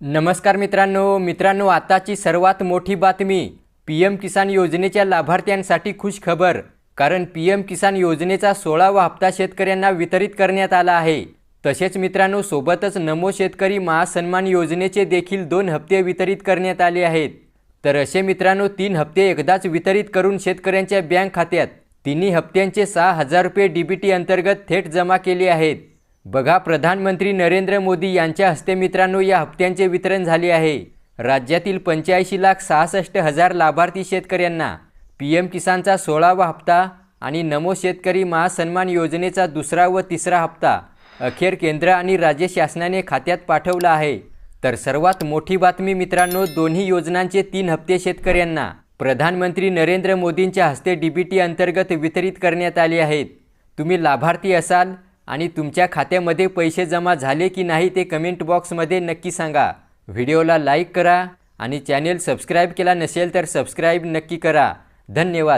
नमस्कार मित्रांनो मित्रांनो आताची सर्वात मोठी बातमी पी एम किसान योजनेच्या लाभार्थ्यांसाठी खुश खबर. कारण पी एम किसान योजनेचा सोळावा हप्ता शेतकऱ्यांना वितरित करण्यात आला आहे. तसेच मित्रांनो सोबतच नमो शेतकरी महासन्मान योजनेचे देखील दोन हप्ते वितरित करण्यात आले आहेत. तर असे मित्रांनो तीन हप्ते एकदाच वितरित करून शेतकऱ्यांच्या बँक खात्यात तिन्ही हप्त्यांचे सहा हजार रुपये डीबीटी अंतर्गत थेट जमा केले आहेत. बघा प्रधानमंत्री नरेंद्र मोदी यांच्या हस्ते मित्रांनो या हप्त्यांचे वितरण झाले आहे. राज्यातील पंच्याऐंशी लाख सहासष्ट हजार लाभार्थी शेतकऱ्यांना पी एम किसानचा सोळावा हप्ता आणि नमो शेतकरी महासन्मान योजनेचा दुसरा व तिसरा हप्ता अखेर केंद्र आणि राज्य शासनाने खात्यात पाठवला आहे. तर सर्वात मोठी बातमी मित्रांनो दोन्ही योजनांचे तीन हप्ते शेतकऱ्यांना प्रधानमंत्री नरेंद्र मोदींच्या हस्ते डीबीटी अंतर्गत वितरित करण्यात आले आहेत. तुम्ही लाभार्थी असाल आणि तुमच्या खात्यामध्ये पैसे जमा झाले की नाही ते कमेंट बॉक्समध्ये नक्की सांगा. व्हिडिओला लाईक करा आणि चॅनेल सबस्क्राईब केला नसेल तर सबस्क्राईब नक्की करा. धन्यवाद.